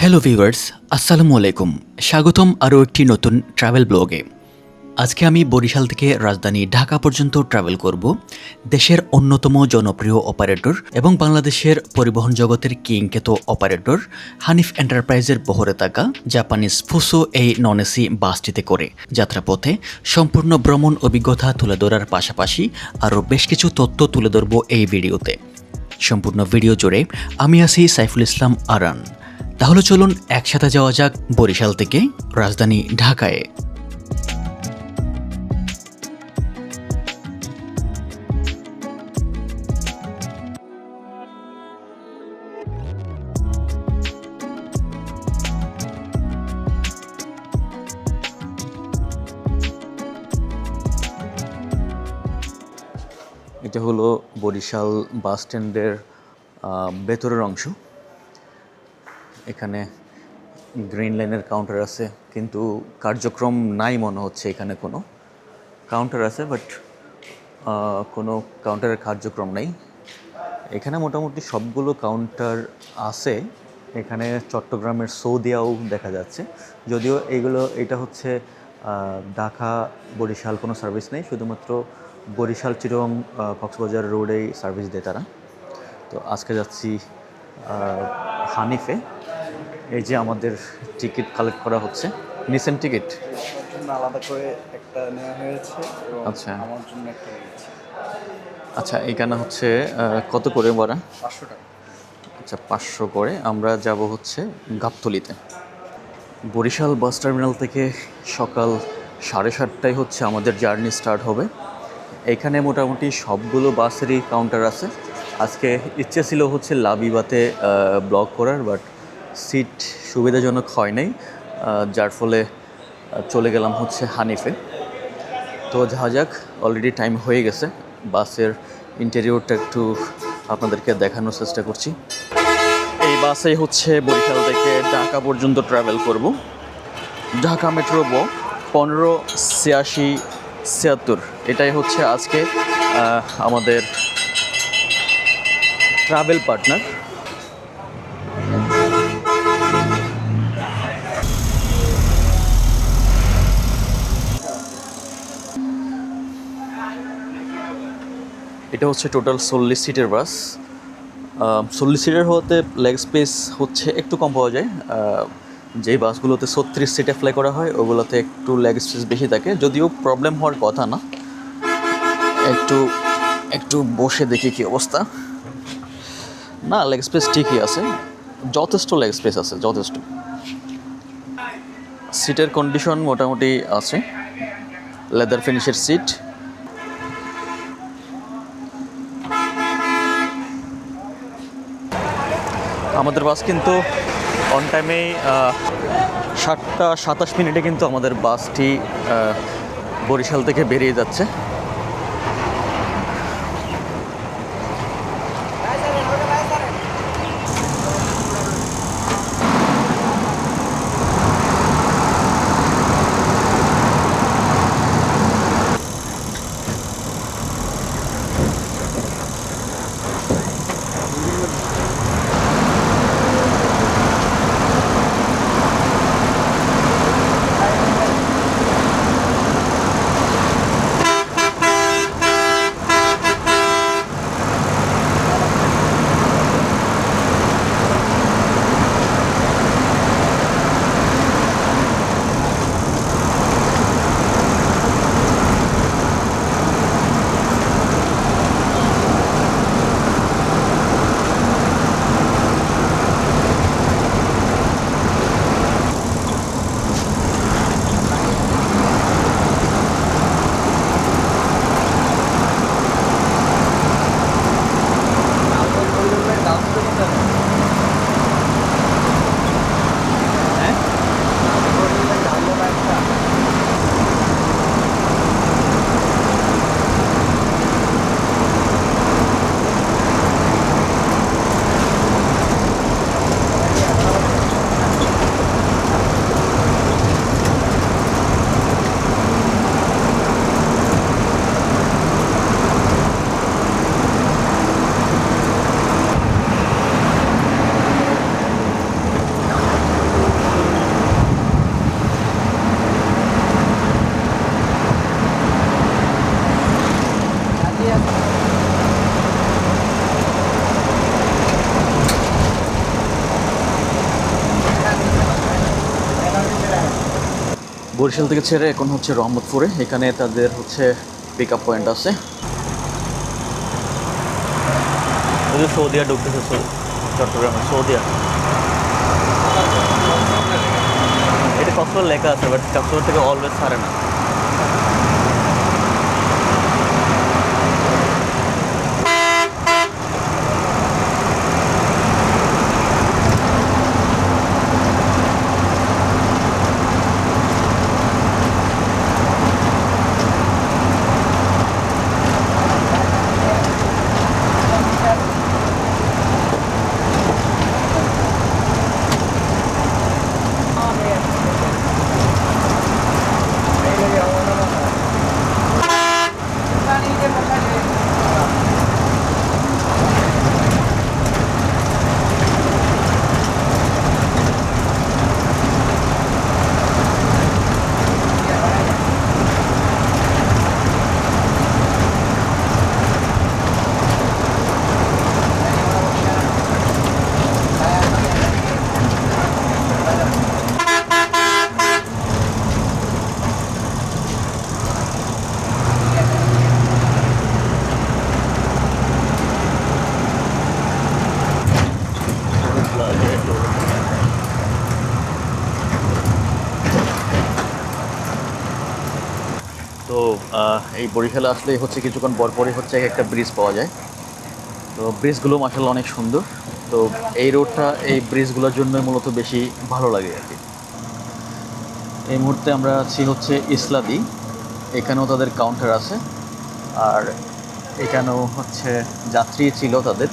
Hello viewers আসসালামু আলাইকুম স্বাগতম আরও একটি নতুন ট্রাভেল ব্লগে আজকে আমি বরিশাল থেকে রাজধানী ঢাকা পর্যন্ত ট্রাভেল করব, দেশের অন্যতম জনপ্রিয় অপারেটর এবং বাংলাদেশের পরিবহন জগতের কিংকেত অপারেটর হানিফ এন্টারপ্রাইজের বহরে থাকা জাপানিজ ফুসো এই নন এসি বাসটিতে করে। যাত্রাপথে সম্পূর্ণ ভ্রমণ অভিজ্ঞতা তুলে ধরার পাশাপাশি আরও বেশ কিছু তথ্য তুলে ধরব এই ভিডিওতে। সম্পূর্ণ ভিডিও জুড়ে আমি আছি সাইফুল ইসলাম আরান। তাহলে চলুন একসাথে যাওয়া যাক বরিশাল থেকে রাজধানী ঢাকায়। এটা হলো বরিশাল বাস স্ট্যান্ডের ভেতরের অংশ। এখানে গ্রিন লাইনের কাউন্টার আছে, কিন্তু কার্যক্রম নাই মনে হচ্ছে এখানে কোনো কাউন্টার আছে বাট কোনো কাউন্টারের কার্যক্রম নেই। এখানে মোটামুটি সবগুলো কাউন্টার আছে। এখানে চট্টগ্রামের সৌদিয়াও দেখা যাচ্ছে। যদিও এইগুলো এটা হচ্ছে ঢাকা বরিশাল কোনো সার্ভিস নেই, শুধুমাত্র বরিশাল, চিরং কক্সবাজার রোডেই সার্ভিস দেয় তারা। তো আজকে যাচ্ছি হানিফে। এই যে আমাদের টিকিট কালেক্ট করা হচ্ছে নিসেন টিকিট আলাদা করে একটা নেওয়া হয়েছে আচ্ছা। আমার জন্য একটা নিয়েছি। আচ্ছা এখানে হচ্ছে কত করে বড়া পাঁচশো টাকা। আচ্ছা পাঁচশো করে। আমরা যাব হচ্ছে গাবতলিতে। বরিশাল বাস টার্মিনাল থেকে সকাল সাড়ে সাতটায় হচ্ছে আমাদের জার্নি স্টার্ট হবে। এখানে মোটামুটি সবগুলো বাসেরই কাউন্টার আছে। আজকে ইচ্ছে ছিল হচ্ছে লাবিবাতে ব্লক করার বাট সিট সুবিধাজনক হয় নাই যার ফলে চলে গেলাম হচ্ছে হানিফে। তো যাওয়া যাক অলরেডি টাইম হয়ে গেছে। বাসের ইন্টেরিয়রটা একটু আপনাদেরকে দেখানোর চেষ্টা করছি। এই বাসে হচ্ছে বরিশাল থেকে ঢাকা পর্যন্ত ট্রাভেল করব। ঢাকা মেট্রো পনেরো ছিয়াশি ছিয়াত্তর। এটাই হচ্ছে আজকে আমাদের ট্রাভেল পার্টনার এটা হচ্ছে টোটাল চল্লিশ সিটের বাস চল্লিশ সিটের হওয়াতে লেগ স্পেস হচ্ছে একটু কম পাওয়া যায়। যেই বাসগুলোতে ছত্রিশ সিটে ফ্লাই করা হয়, ওগুলোতে একটু লেগ স্পেস বেশি থাকে। যদিও প্রবলেম হওয়ার কথা না। একটু একটু বসে দেখি কি অবস্থা। না লেগ স্পেস ঠিকই আছে। যথেষ্ট লেগ স্পেস আছে, যথেষ্ট। সিটের কন্ডিশন মোটামুটি আছে। লেদার ফিনিশের সিট আমাদের বাস কিন্তু অন টাইমে সাতটা সাতাশ মিনিটে কিন্তু আমাদের বাসটি বরিশাল থেকে বেরিয়ে যাচ্ছে। বরিশাল থেকে ছেড়ে এখন হচ্ছে রহমতপুরে। এখানে তাদের হচ্ছে পিক আপ পয়েন্ট আছে সৌদিয়া ঢুকতেছে চট্টগ্রামে, সৌদিয়া। এটা কক্সবাজার লেখা আছে বাট কক্সবাজার থেকে অলওয়েজ ছাড়ে না তো আহ, এই বরিশালে আসলে হচ্ছে কিছুক্ষণ পর পরই হচ্ছে একটা ব্রিজ পাওয়া যায়। তো ব্রিজগুলো মাসাল্লাহ অনেক সুন্দর। তো এই রোডটা এই ব্রিজগুলোর জন্য মূলত বেশি ভালো লাগে আর কি। এই মুহূর্তে আমরা আছি হচ্ছে ইসলাদি। এখানেও তাদের কাউন্টার আছে। আর এখানেও হচ্ছে যাত্রী ছিল তাদের।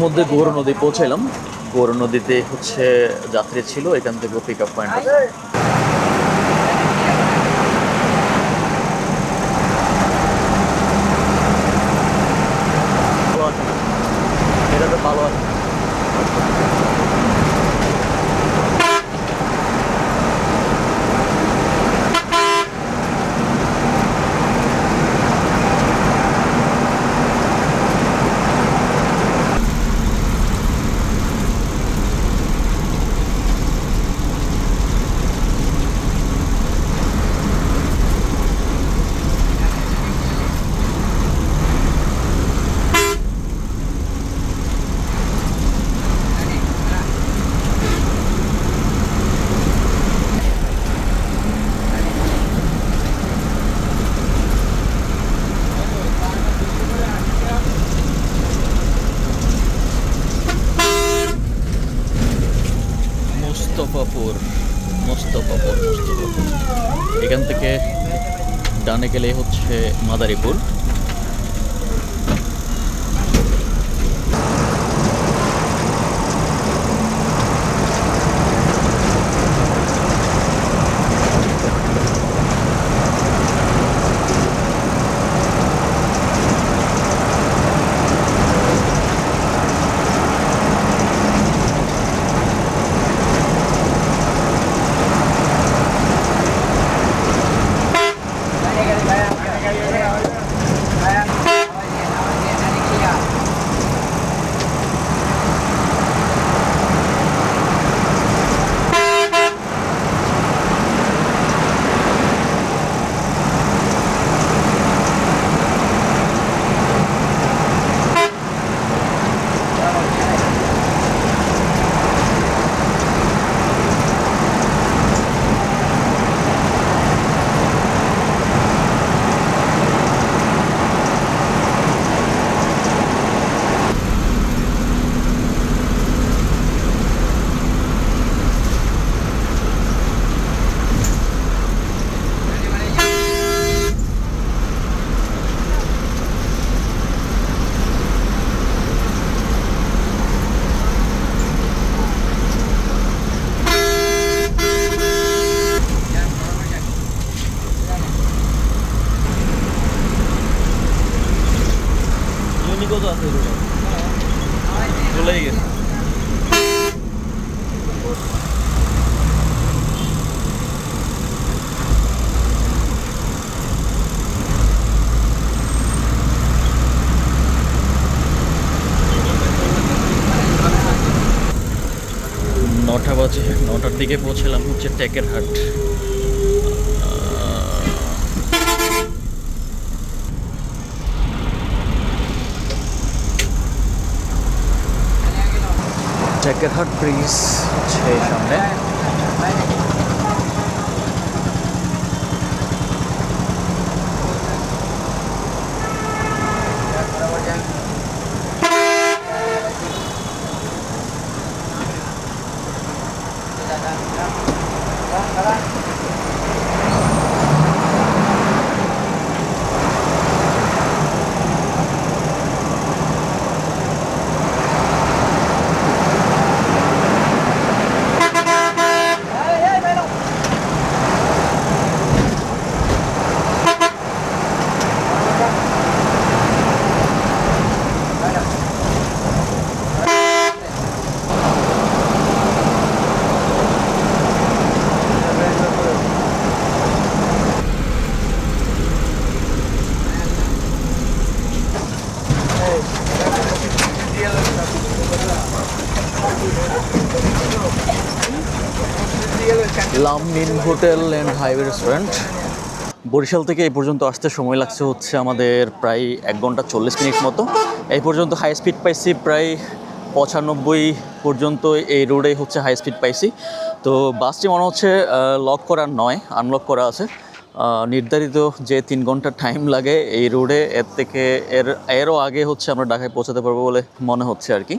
ইতিমধ্যে গৌর নদী পৌঁছাইলাম। গৌর নদীতে হচ্ছে যাত্রী ছিল এখান থেকে পিক আপ পয়েন্ট আছে ভালো আছে না? এটাতে ভালো আছে মোস্তফাপুর মোস্তফাপুর মোস্তফাপুর এখান থেকে ডানে গেলে হচ্ছে মাদারীপুর কত আছে চলেই গেছে নটা বাজে নটার দিকে পৌঁছলাম হচ্ছে টেকের হাট। টেকেরহাট ব্রিজ হচ্ছে সামনে। Hotel and highway restaurant. Barishal থেকে এই পর্যন্ত আসতে সময় লাগছে হচ্ছে আমাদের প্রায় এক ঘণ্টা চল্লিশ মিনিট মতো। এই পর্যন্ত হাই স্পিড পাইছি প্রায় পঁচানব্বই পর্যন্ত এই রোডে হচ্ছে হাই স্পিড পাইছি। তো বাসটি মনে হচ্ছে লক করা নয় আনলক করা আছে। নির্ধারিত যে তিন ঘণ্টা টাইম লাগে এই রোডে এর থেকে এর, এরও আগে হচ্ছে আমরা ঢাকায় পৌঁছাতে পারব বলে মনে হচ্ছে আর কি।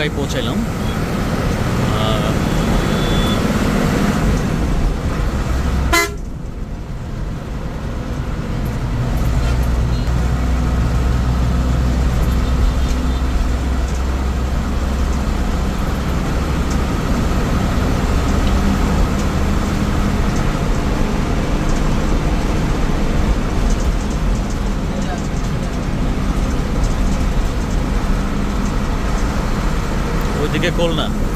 অবশেষে বাঙ্গাই খুলনা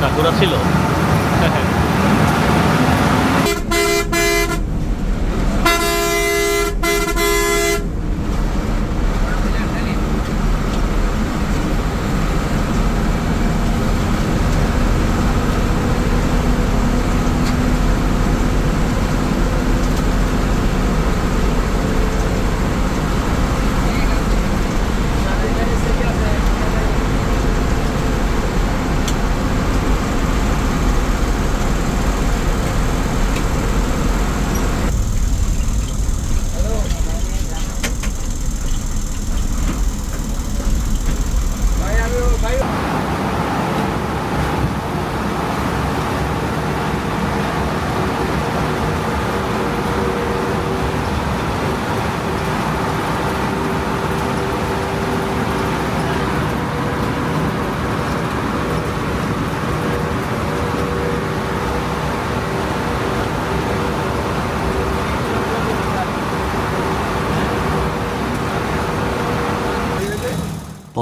সাকুরা ছিল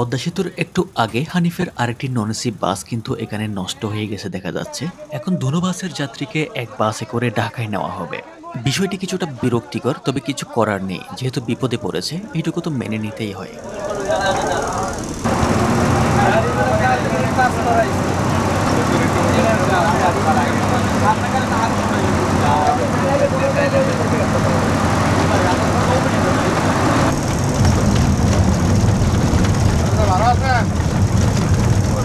পদ্মা সেতুর একটু আগে হানিফের আরেকটি ননসি বাস কিন্তু এখানে নষ্ট হয়ে গেছে দেখা যাচ্ছে। এখন দুনো বাসের যাত্রীকে এক বাসে করে ঢাকায় নেওয়া হবে। বিষয়টি কিছুটা বিরক্তিকর, তবে কিছু করার নেই। যেহেতু বিপদে পড়েছে, এটুকু তো মেনে নিতেই হয়।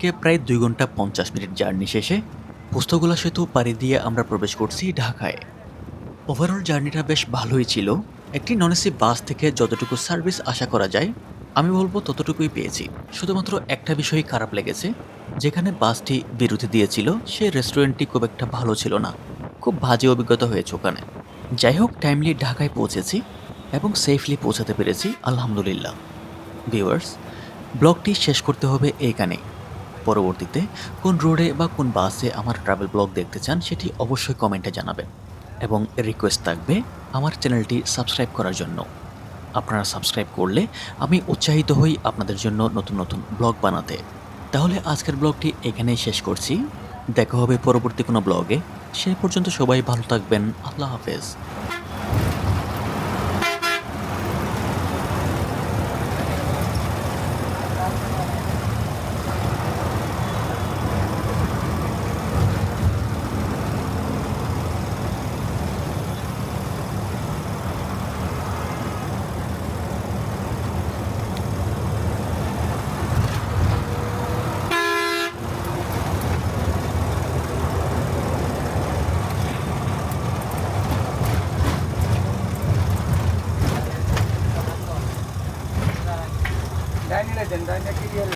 থেকে প্রায় দুই ঘণ্টা পঞ্চাশ মিনিট জার্নি শেষে পুস্তকগুলা সেতু পাড়ি দিয়ে আমরা প্রবেশ করছি ঢাকায়। ওভারঅল জার্নিটা বেশ ভালোই ছিল। একটি নন এসি বাস থেকে যতটুকু সার্ভিস আশা করা যায়, আমি বলব ততটুকুই পেয়েছি। শুধুমাত্র একটা বিষয়ই খারাপ লেগেছে, যেখানে বাসটি বিরতি দিয়েছিল, সে রেস্টুরেন্টটি খুব একটা ভালো ছিল না। খুব বাজে অভিজ্ঞতা হয়েছে ওখানে। যাই হোক টাইমলি ঢাকায় পৌঁছেছি এবং সেফলি পৌঁছাতে পেরেছি, আলহামদুলিল্লাহ। ভিউয়ার্স ব্লগটি শেষ করতে হবে এইখানে পরবর্তীতে কোন রোডে বা কোন বাসে আমার ট্রাভেল ব্লগ দেখতে চান সেটি অবশ্যই কমেন্টে জানাবেন। এবং রিকোয়েস্ট থাকবে আমার চ্যানেলটি সাবস্ক্রাইব করার জন্য। আপনারা সাবস্ক্রাইব করলে আমি উৎসাহিত হই আপনাদের জন্য নতুন নতুন ব্লগ বানাতে। তাহলে আজকের ব্লগটি এখানেই শেষ করছি। দেখা হবে পরবর্তী কোনো ব্লগে সেই পর্যন্ত সবাই ভালো থাকবেন। আল্লাহ হাফেজ।